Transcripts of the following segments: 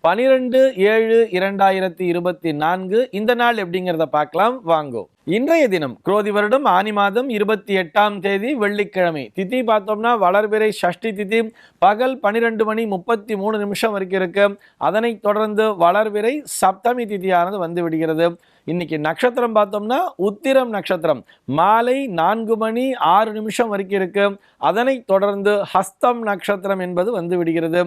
பனிரெண்டு ஏழு இரண்டாயிரத்தி இருபத்தி நான்கு. இந்த நாள் எப்படிங்கிறத பார்க்கலாம். வாங்கோ. இன்றைய தினம் குரோதி வருடம் ஆனி மாதம் இருபத்தி எட்டாம் தேதி வெள்ளிக்கிழமை. திதி பார்த்தோம்னா வளர்பிறை சஷ்டி திதி பகல் பனிரெண்டு மணி முப்பத்தி மூணு நிமிஷம் வரைக்கும் இருக்கு. அதனைத் தொடர்ந்து வளர்பிறை சப்தமி திதியானது வந்து விடுகிறது. இன்னைக்கு நட்சத்திரம் பார்த்தோம்னா உத்திரம் நட்சத்திரம். மாலை நான்கு மணி ஆறு நிமிஷம் வரைக்கும் இருக்கு. அதனைத் தொடர்ந்து ஹஸ்தம் நட்சத்திரம் என்பது வந்து விடுகிறது.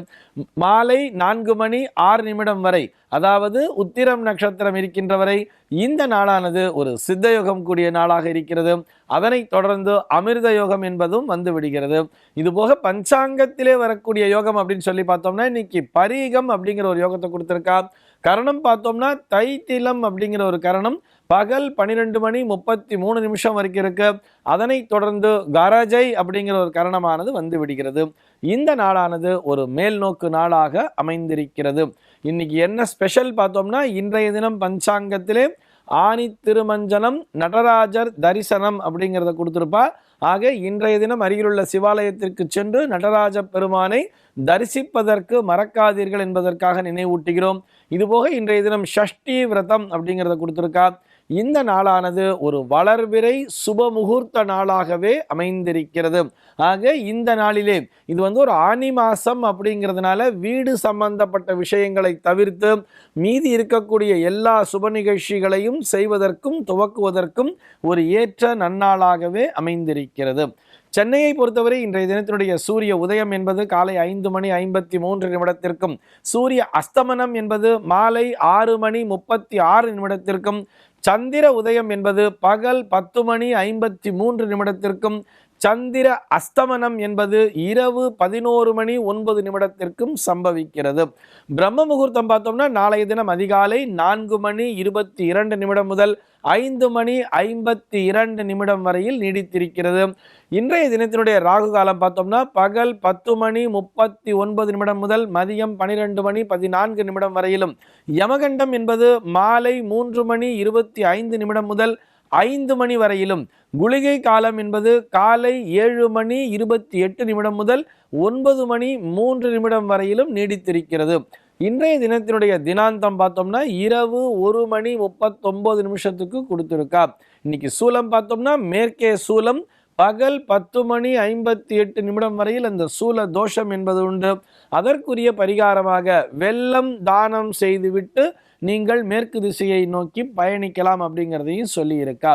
மாலை நான்கு மணி ஆறு நிமிடம் வரை அதாவது உத்திரம் நட்சத்திரம் இருக்கின்ற வரை இந்த நாளானது ஒரு சித்த யோகம் கூடிய நாளாக இருக்கிறது. அதனைத் தொடர்ந்து அமிர்த யோகம் என்பதும் வந்து விடுகிறது. இது போக பஞ்சாங்கத்திலே வரக்கூடிய யோகம் அப்படின்னு சொல்லி பார்த்தோம்னா இன்னைக்கு பரீகம் அப்படிங்கிற ஒரு யோகத்தை கொடுத்துருக்கா. கரணம் பார்த்தோம்னா தைத்திலம் அப்படிங்கிற ஒரு கரணம் பகல் பன்னிரெண்டு மணி முப்பத்தி மூணு நிமிஷம் வரைக்கும் இருக்கு. அதனைத் தொடர்ந்து கரஜை அப்படிங்கிற ஒரு கரணமானது வந்து விடுகிறது. இந்த நாளானது ஒரு மேல் நோக்கு நாளாக அமைந்திருக்கிறது. இன்னைக்கு என்ன ஸ்பெஷல் பார்த்தோம்னா இன்றைய தினம் பஞ்சாங்கத்திலே ஆணி திருமஞ்சனம் நடராஜர் தரிசனம் அப்படிங்கிறத கொடுத்துருப்பா. ஆக இன்றைய தினம் அருகிலுள்ள சிவாலயத்திற்கு சென்று நடராஜ பெருமானை தரிசிப்பதற்கு மறக்காதீர்கள் என்பதற்காக நினைவூட்டுகிறோம். இதுபோக இன்றைய தினம் ஷஷ்டி விரதம் அப்படிங்கிறத கொடுத்துருக்கா. இந்த நாளானது ஒரு வளர்விரை சுப முகூர்த்த நாளாகவே அமைந்திருக்கிறது. ஆக இந்த நாளிலே இது வந்து ஒரு ஆனி மாசம் அப்படிங்கிறதுனால வீடு சம்பந்தப்பட்ட விஷயங்களை தவிர்த்து மீதி இருக்கக்கூடிய எல்லா சுப நிகழ்ச்சிகளையும் செய்வதற்கும் துவக்குவதற்கும் ஒரு ஏற்ற நன்னாளாகவே அமைந்திருக்கிறது. சென்னையை பொறுத்தவரை இன்றைய தினத்தினுடைய சூரிய உதயம் என்பது காலை ஐந்து மணி ஐம்பத்தி மூன்று நிமிடத்திற்கும் சூரிய அஸ்தமனம் என்பது மாலை ஆறு மணி முப்பத்தி ஆறு நிமிடத்திற்கும் சந்திர உதயம் என்பது பகல் பத்து மணி ஐம்பத்தி மூன்று நிமிடத்திற்கும் சந்திர அஸ்தமனம் என்பது இரவு பதினோரு மணி ஒன்பது நிமிடத்திற்கும் சம்பவிக்கிறது. பிரம்ம முகூர்த்தம் பார்த்தோம்னா நாளைய தினம் அதிகாலை நான்கு மணி இருபத்தி இரண்டு நிமிடம் முதல் ஐந்து மணி ஐம்பத்தி இரண்டு நிமிடம் வரையில் நீடித்திருக்கிறது. இன்றைய தினத்தினுடைய ராகு காலம் பார்த்தோம்னா பகல் பத்து மணி முப்பத்தி ஒன்பது நிமிடம் முதல் மதியம் பனிரெண்டு மணி பதினான்கு நிமிடம் வரையிலும். யமகண்டம் என்பது மாலை மூன்று மணி இருபத்தி ஐந்து நிமிடம் முதல் ஐந்து மணி வரையிலும். குளிகை காலம் என்பது காலை ஏழு மணி இருபத்தி எட்டு நிமிடம் முதல் ஒன்பது மணி மூன்று நிமிடம் வரையிலும் நீடித்திருக்கிறது. இன்றைய தினத்தினுடைய தினாந்தம் பார்த்தோம்னா இரவு ஒரு மணி முப்பத்தொன்பது நிமிஷத்துக்கு கொடுத்துருக்கா. இன்னைக்கு சூலம் பார்த்தோம்னா மேற்கே சூலம் பகல் பத்து மணி ஐம்பத்தி எட்டு நிமிடம் வரையில் அந்த சூல தோஷம் என்பது உண்டு. அதற்குரிய பரிகாரமாக வெள்ளம் தானம் செய்துவிட்டு நீங்கள் மேற்கு திசையை நோக்கி பயணிக்கலாம் அப்படிங்கிறதையும் சொல்லியிருக்கா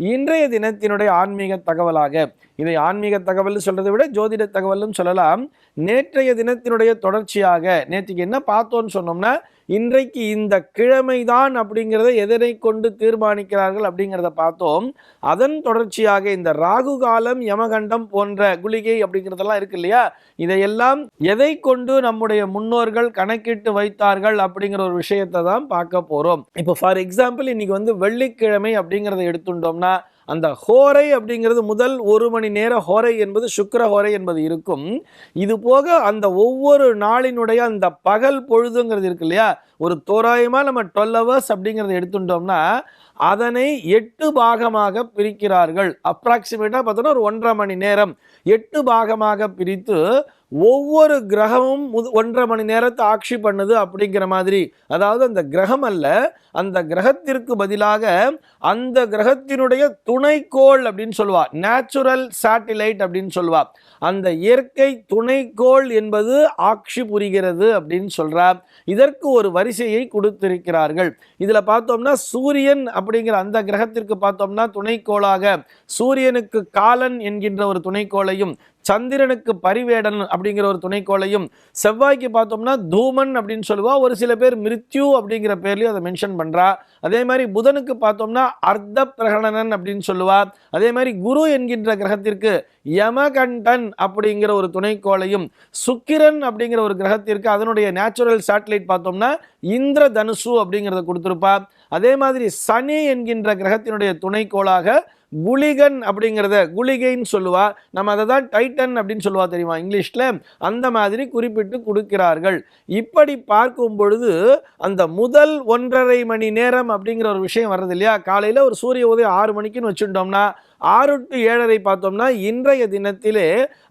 இன்றைய தினத்தினுடைய ஆன்மீக தகவலாக இதை ஆன்மீக தகவல் சொல்றதை விட ஜோதிட தகவலும் சொல்லலாம். நேற்றைய தினத்தினுடைய தொடர்ச்சியாக நேற்றுக்கு என்ன பார்த்தோன்னு சொன்னோம்னா இன்றைக்கு இந்த கிழமைதான் அப்படிங்கிறத எதனை கொண்டு தீர்மானிக்கிறார்கள் அப்படிங்கிறத பார்த்தோம். அதன் தொடர்ச்சியாக இந்த ராகு காலம் யமகண்டம் போன்ற குளிகை அப்படிங்கிறதெல்லாம் இருக்கு இல்லையா? இதையெல்லாம் எதை கொண்டு நம்முடைய முன்னோர்கள் கணக்கிட்டு வைத்தார்கள் அப்படிங்கிற ஒரு விஷயத்தை தான் பார்க்க போகிறோம் இப்போ ஃபார் எக்ஸாம்பிள் இன்னைக்கு வந்து வெள்ளிக்கிழமை அப்படிங்கிறத எடுத்துட்டோம்னா அந்த ஹோரை அப்படிங்கிறது முதல் ஒரு மணி நேர ஹோரை என்பது சுக்கர ஹோரை என்பது இருக்கும். இது போக அந்த ஒவ்வொரு நாளினுடைய அந்த பகல் பொழுதுங்கிறது இருக்கு இல்லையா? ஒரு தோராயமாக நம்ம டுவெல் ஹவர்ஸ் அப்படிங்கிறத எடுத்துட்டோம்னா அதனை எட்டு பாகமாக பிரிக்கிறார்கள். அப்ராக்சிமேட்டாக பார்த்தோன்னா ஒரு ஒன்றரை மணி நேரம். எட்டு பாகமாக பிரித்து ஒவ்வொரு கிரகமும் முது- ஒன்றரை மணி நேரத்தை ஆட்சி பண்ணுது அப்படிங்கிற மாதிரி. அதாவது அந்த கிரகம் அல்ல அந்த கிரகத்திற்கு பதிலாக அந்த கிரகத்தினுடைய துணைக்கோள் அப்படின்னு சொல்லுவா. நேச்சுரல் சேட்டிலைட் அப்படின்னு சொல்லுவா. அந்த இயற்கை துணைக்கோள் என்பது ஆட்சி புரிகிறது அப்படின்னு சொல்கிறார் இதற்கு ஒரு வரிசையை கொடுத்திருக்கிறார்கள். இதில் பார்த்தோம்னா சூரியன் அப்படிங்கிற அந்த கிரகத்திற்கு பார்த்தோம்னா துணைக்கோளாக சூரியனுக்கு காலன் என்கின்ற ஒரு துணைக்கோளையும் சந்திரனுக்கு பரிவேடன் அப்படிங்கிற ஒரு துணைக்கோளையும் செவ்வாய்க்கு பார்த்தோம்னா தூமன் அப்படின்னு சொல்லுவா. ஒரு சில பேர் மிருத்யு அப்படிங்கிற பேர்லையும் அதை மென்ஷன் பண்ணுறா அதே மாதிரி புதனுக்கு பார்த்தோம்னா அர்த்த பிரகடனன் அப்படின்னு சொல்லுவா. அதே மாதிரி குரு என்கின்ற கிரகத்திற்கு யமகண்டன் அப்படிங்கிற ஒரு துணைக்கோளையும் சுக்கிரன் அப்படிங்கிற ஒரு கிரகத்திற்கு அதனுடைய நேச்சுரல் சேட்டலைட் பார்த்தோம்னா இந்திர தனுசு அப்படிங்கிறத கொடுத்துருப்பா. அதே மாதிரி சனி என்கின்ற கிரகத்தினுடைய துணைக்கோளாக குளிகன் அப்படிங்கிறத குளிகைன்னு சொல்லுவா. நம்ம அதை தான் டைட்டன் அப்படின்னு சொல்லுவா தெரியுமா இங்கிலீஷில்? அந்த மாதிரி குறிப்பிட்டு கொடுக்கிறார்கள். இப்படி பார்க்கும் பொழுது அந்த முதல் ஒன்றரை மணி நேரம் அப்படிங்கிற ஒரு விஷயம் வர்றது இல்லையா? காலையில் ஒரு சூரிய உதயம் ஆறு மணிக்குன்னு வச்சுட்டோம்னா ஆறு டு ஏழரை பார்த்தோம்னா இன்றைய தினத்திலே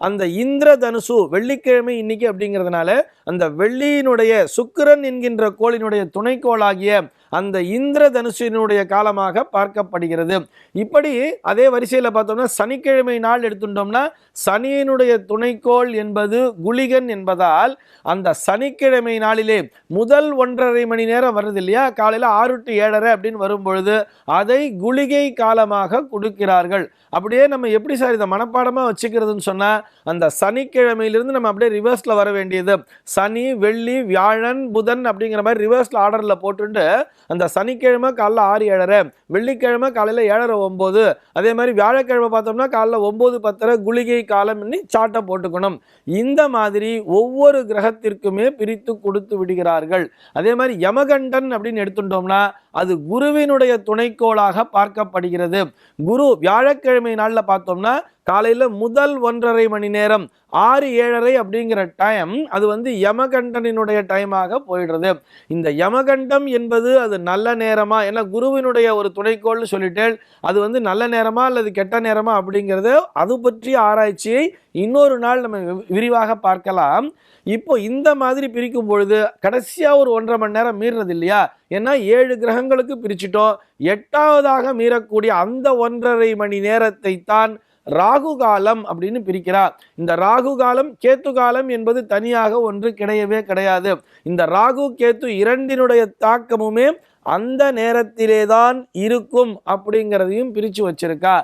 அந்த இந்திர தனுசு வெள்ளிக்கிழமை இன்னைக்கு அப்படிங்கிறதுனால அந்த வெள்ளியினுடைய சுக்கிரன் என்கின்ற கோளினுடைய துணைக்கோளாகிய அந்த இந்திர தனுசினுடைய காலமாக பார்க்கப்படுகிறது. இப்படி அதே வரிசையில் பார்த்தோம்னா சனிக்கிழமை நாள் எடுத்துட்டோம்னா சனியினுடைய துணைக்கோள் என்பது குளிகன் என்பதால் அந்த சனிக்கிழமை நாளிலே முதல் ஒன்றரை மணி நேரம் வருது இல்லையா? காலையில் ஆறு டு ஏழரை அப்படின்னு வரும்பொழுது அதை குளிகை காலமாக கொடுக்கிறார்கள். அப்படியே நம்ம எப்படி சார் இதை மனப்பாடமாக வச்சுக்கிறதுன்னு சொன்னால் அந்த சனிக்கிழமையிலிருந்து நம்ம அப்படியே ரிவர்ஸில் வர வேண்டியது. சனி வெள்ளி வியாழன் புதன் அப்படிங்கிற மாதிரி ரிவர்ஸில் ஆர்டரில் போட்டுட்டு அந்த சனிக்கிழமை காலைல ஆறு ஏழரை வெள்ளிக்கிழமை காலையில் ஏழரை ஒம்பது. அதே மாதிரி வியாழக்கிழமை பார்த்தோம்னா காலைல ஒம்பது பத்தரை குளிகை காலம் சாட்டை போட்டுக்கணும். இந்த மாதிரி ஒவ்வொரு கிரகத்திற்குமே பிரித்து கொடுத்து விடுகிறார்கள். அதே மாதிரி யமகண்டன் அப்படின்னு எடுத்துட்டோம்னா அது குருவினுடைய துணைக்கோளாக பார்க்கப்படுகிறது. குரு வியாழக்கிழமை நாளில் பார்த்தோம்னா காலையில் முதல் ஒன்றரை மணி நேரம் ஆறு ஏழரை அப்படிங்கிற டைம் அது வந்து யமகண்டனினுடைய டைமாக போயிடுறது. இந்த யமகண்டம் என்பது அது நல்ல நேரமா? ஏன்னா குருவினுடைய ஒரு துணைக்கோள்னு சொல்லிட்டேன். அது வந்து நல்ல நேரமா அல்லது கெட்ட நேரமா அப்படிங்கிறது அது பற்றிய ஆராய்ச்சியை இன்னொரு நாள் நம்ம வி- விரிவாக பார்க்கலாம். இப்போ இந்த மாதிரி பிரிக்கும் பொழுது கடைசியாக ஒரு ஒன்றரை மணி நேரம் மீறினது இல்லையா? ஏன்னா ஏழு கிரகங்களுக்கு பிரிச்சிட்டோம். எட்டாவதாக மீறக்கூடிய அந்த ஒன்றரை மணி நேரத்தை தான் ராகு காலம் அப்படின்னு பிரிக்கிறார். இந்த ராகு காலம் கேத்து காலம் என்பது தனியாக ஒன்று கிடையவே கிடையாது. இந்த ராகு கேத்து இரண்டினுடைய தாக்கமுமே அந்த நேரத்திலே தான் இருக்கும் அப்படிங்கிறதையும் பிரித்து வச்சிருக்கா.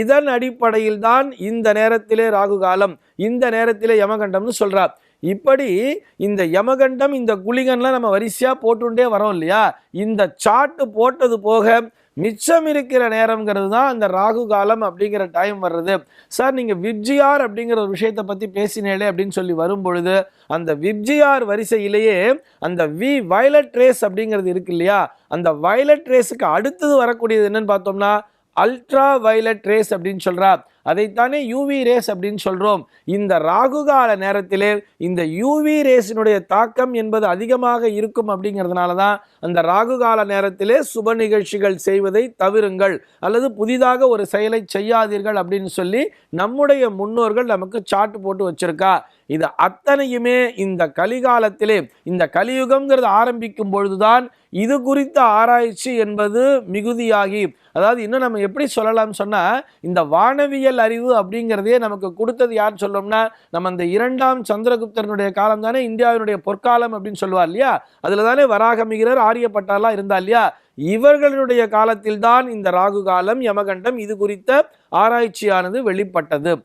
இதன் அடிப்படையில் தான் இந்த நேரத்திலே ராகு காலம் இந்த நேரத்திலே யமகண்டம்னு சொல்கிறார் இப்படி இந்த யமகண்டம் இந்த குளிகன்லாம் நம்ம வரிசையாக போட்டுட்டே வரோம் இல்லையா? இந்த சாட்டு போட்டது போக மிச்சம் இருக்கிற நேரம்ங்கிறது தான் அந்த ராகு காலம் அப்படிங்கிற டைம் வர்றது. சார் நீங்கள் விப்ஜிஆர் அப்படிங்கிற ஒரு விஷயத்தை பற்றி பேசினேலே அப்படின்னு சொல்லி வரும் பொழுது அந்த விப்ஜிஆர் வரிசையிலேயே அந்த வி வயலட் ரேஸ் அப்படிங்கிறது இருக்கு இல்லையா? அந்த வயலட் ரேஸுக்கு அடுத்தது வரக்கூடியது என்னன்னு பார்த்தோம்னா அல்ட்ரா வயலட் ரேஸ் அப்படின்னு சொல்கிறா அதைத்தானே யூவி ரேஸ் அப்படின்னு சொல்கிறோம் இந்த ராகுகால நேரத்திலே இந்த யூவி ரேஸினுடைய தாக்கம் என்பது அதிகமாக இருக்கும் அப்படிங்கிறதுனால தான் அந்த ராகுகால நேரத்திலே சுப நிகழ்ச்சிகள் செய்வதை தவிருங்கள். அல்லது புதிதாக ஒரு செயலை செய்யாதீர்கள் அப்படின்னு சொல்லி நம்முடைய முன்னோர்கள் நமக்கு சாட்டு போட்டு வச்சிருக்கா. இது அத்தனையுமே இந்த கலிகாலத்திலே இந்த கலியுகம்ங்கிறது ஆரம்பிக்கும் பொழுதுதான் இது குறித்த ஆராய்ச்சி என்பது மிகுதியாகி அதாவது இன்னும் நம்ம எப்படி சொல்லலாம்னு சொன்னால் இந்த வானவியல் அறிவு அப்படிங்கிறதே நமக்கு கொடுத்தது யார் சொல்லோம்னா நம்ம அந்த இரண்டாம் சந்திரகுப்தனுடைய காலம் தானே இந்தியாவினுடைய பொற்காலம் அப்படின்னு சொல்லுவார் இல்லையா? அதுல தானே வராகமிகிறர் ஆரியப்பட்டாலாம் இருந்தா இல்லையா? இவர்களுடைய காலத்தில்தான் இந்த ராகு காலம் யமகண்டம் இது குறித்த ஆராய்ச்சியானது வெளிப்பட்டது.